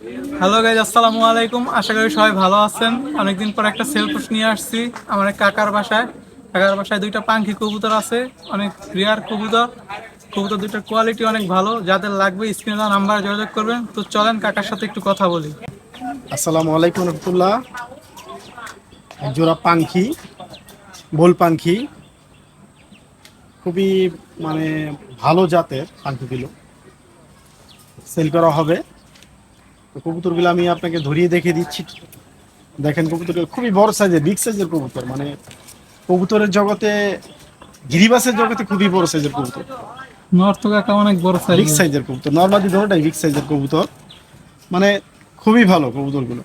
Hello guys আসসালামু আলাইকুম। আশা করি সবাই ভালো আছেন। অনেকদিন পর একটা সেলফোস নিয়ে আসছি আমার কাকার বাসায়। কাকার বাসায় দুইটা পাঙ্খি কবুতর আছে, অনেক রিয়ার কবুতর। কবুতর দুইটার কোয়ালিটি অনেক ভালো। যাদের লাগবে স্ক্রিনে নাম্বার যোগাযোগ করবেন। তো চলেন কাকার সাথে একটু কথা বলি। আসসালামু আলাইকুম রহমতুল্লাহ। জোড়া পাঙ্খি বোল পাঙ্খি। খুবই মানে ভালো জাতের পাখিগুলো সেল করা হবে। কবুতরগুলো আমি আপনাকে ধরিয়ে দেখে দিচ্ছি। দেখেন কবুতরগুলো খুবই বড় সাইজের বিগ সাইজের কবুতর। মানে কবুতরের জগতে গিরিবাসের জগতে খুবই বড় সাইজের কবুতর। নর্থ কাকা অনেক বড় বিগ সাইজের কবুতর। নর্মালি বিগ সাইজের কবুতর। মানে খুবই ভালো কবুতরগুলো।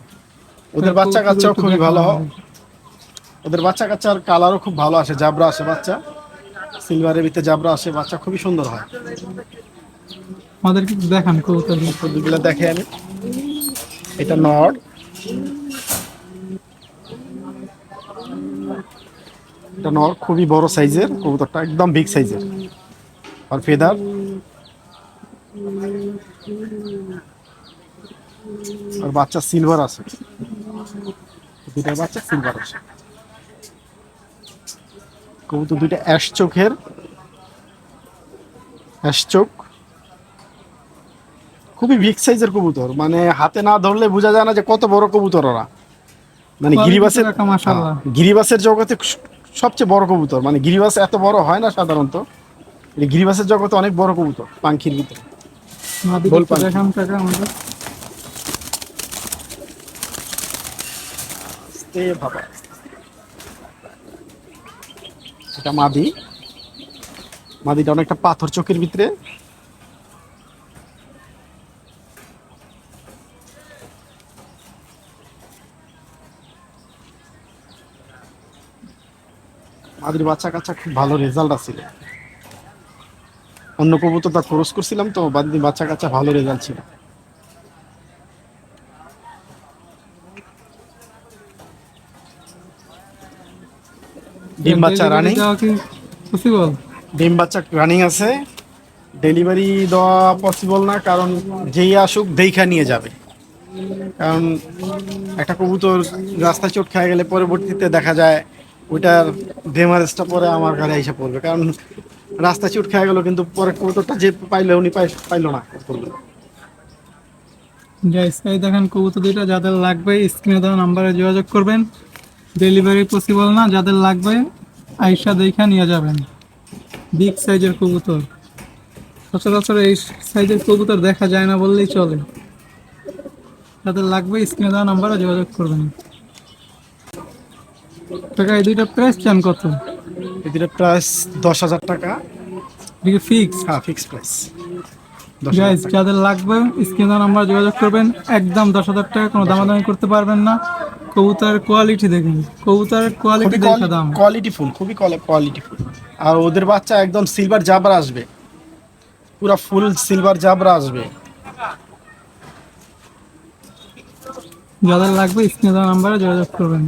ওদের বাচ্চা কাচ্চাও খুবই ভালো। হয় ওদের বাচ্চা কাচ্চার কালারও খুব ভালো আসে জাবরা আসে বাচ্চা। সিলভারের ভিতরে জাবরা আসে বাচ্চা খুবই সুন্দর হয়। আমাদেরকে একটু দেখান কবুতর দেখে আমি। এটা নর। এটা নর খুবই বড় সাইজের, কবুতরটা একদম বিগ সাইজের। আর ফেদার আর বাচ্চা সিলভার আছে। দুইটার বাচ্চা সিলভার আছে। কবুতর দুইটা অ্যাশ চোখের। অ্যাশ চোখ। খুবই বিগ সাইজের কবুতর। মানে হাতে না ধরলে বোঝা যায় না যে কত বড় কবুতর ওরা। মানে গিরিবাসের। হ্যাঁ, গিরিবাসের জগতে সবচেয়ে বড় কবুতর। মানে গিরিবাস এত বড় হয় না সাধারণত। গিরিবাসের জগতে অনেক বড় কবুতর পাখির ভিতরে। এটা মাদি। মাদিটা অনেকটা পাথর চোখের ভিতরে। মাদির বাচ্চা কাচ্চা খুব ভালো রেজাল্ট আছিল। অন্য কবুতর তার খরচ করছিলাম তো বাচ্চা কাচ্চা ভালো রেজাল্ট ছিল। ডিম বাচ্চা রানিং পসিবল ডিম বাচ্চা রানিং আছে। ডেলিভারি দেওয়া পসিবল না কারণ যেই আসুক দেখা নিয়ে যাবে। কারণ একটা কবুতর রাস্তায় চোট খেয়ে গেলে পরবর্তীতে দেখা যায় ওইটার ডেমারেজটা পরে আমার ঘরে এসে পড়বে। কারণ রাস্তায় চুট খেয়ে গেল, কিন্তু পরে কবুতরটা যে পাইলো উনি পাইলো না কবুতরগুলো। গাইস এই দেখেন কবুতর দুইটা, যাদের লাগবে স্ক্রিনে দেওয়া নাম্বারে যোগাযোগ করবেন। ডেলিভারি পসিবল না, যাদের লাগবে আইসা দেখা নিয়ে যাবেন। বিগ সাইজের কবুতর। সচরাচর এই সাইজের কবুতর দেখা যায় না বললেই চলে। যাদের লাগবে স্ক্রিনে দেওয়া নাম্বারে যোগাযোগ করবেন। টাকা এই দুইটা প্রাইস চান কত? এদের প্রাইস দশ হাজার টাকা। ফিক্স হ্যাঁ ফিক্স প্রাইস গাইজ যাদের লাগবে স্ক্রিন নাম্বার যোগাযোগ করবেন। একদম দশ হাজার টাকা কোনো দামাদামি করতে পারবেন না। কবুতরের কোয়ালিটি দেখুন। কবুতরের কোয়ালিটি দেখে দাম। কোয়ালিটি ফুল খুবই কোয়ালিটি ফুল। আর ওদের বাচ্চা একদম সিলভার জাবরা আসবে। পুরা ফুল সিলভার জাবরা আসবে। যাদের লাগবে স্ক্রিন নাম্বারে যোগাযোগ করবেন।